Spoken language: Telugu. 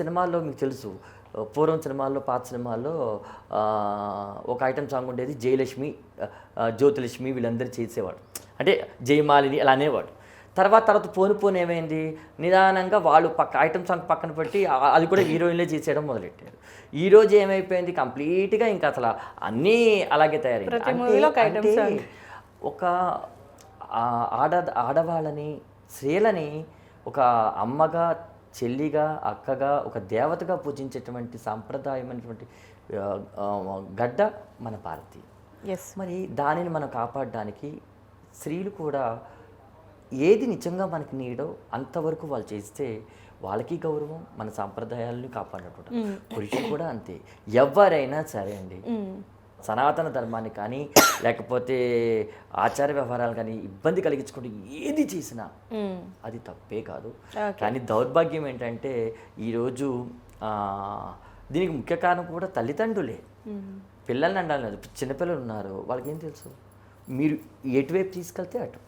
సినిమాల్లో మీకు తెలుసు. పూర్వం సినిమాల్లో పాత సినిమాల్లో ఒక ఐటమ్ సాంగ్ ఉండేది జయలక్ష్మి జ్యోతిలక్ష్మి వీళ్ళందరూ చేసేవాడు. అంటే జయమాలిని అలా అనేవాడు. తర్వాత తర్వాత పోను పోను ఏమైంది? నిదానంగా వాళ్ళు పక్క ఐటమ్ సాంగ్ పక్కన పెట్టి అది కూడా హీరోయిన్లే చేసేయడం మొదలెట్టారు. ఈ రోజు ఏమైపోయింది? కంప్లీట్గా ఇంకా అసలు అన్నీ అలాగే తయారైంది. ఒక ఆడ ఆడవాళ్ళని స్త్రీలని ఒక అమ్మగా చెల్లిగా అక్కగా ఒక దేవతగా పూజించేటువంటి సాంప్రదాయమైనటువంటి గడ్డ మన భారతీయ ఎస్ మరి దానిని మనం కాపాడడానికి స్త్రీలు కూడా ఏది నిజంగా మనకి నీడో అంతవరకు వాళ్ళు చేస్తే వాళ్ళకి గౌరవం మన సాంప్రదాయాలను కాపాడినట్టు పురుషులు కూడా అంతే. ఎవరైనా సరే అండి. సనాతన ధర్మాన్ని కానీ లేకపోతే ఆచార వ్యవహారాలు కానీ ఇబ్బంది కలిగించుకుంటూ ఏది చేసినా అది తప్పే కాదు. కానీ దౌర్భాగ్యం ఏంటంటే ఈరోజు దీనికి ముఖ్య కారణం కూడా తల్లిదండ్రులే. పిల్లల్ని అండాలి చిన్నపిల్లలు ఉన్నారు వాళ్ళకి ఏం తెలుసు? మీరు ఎటువైపు తీసుకెళ్తే అటు.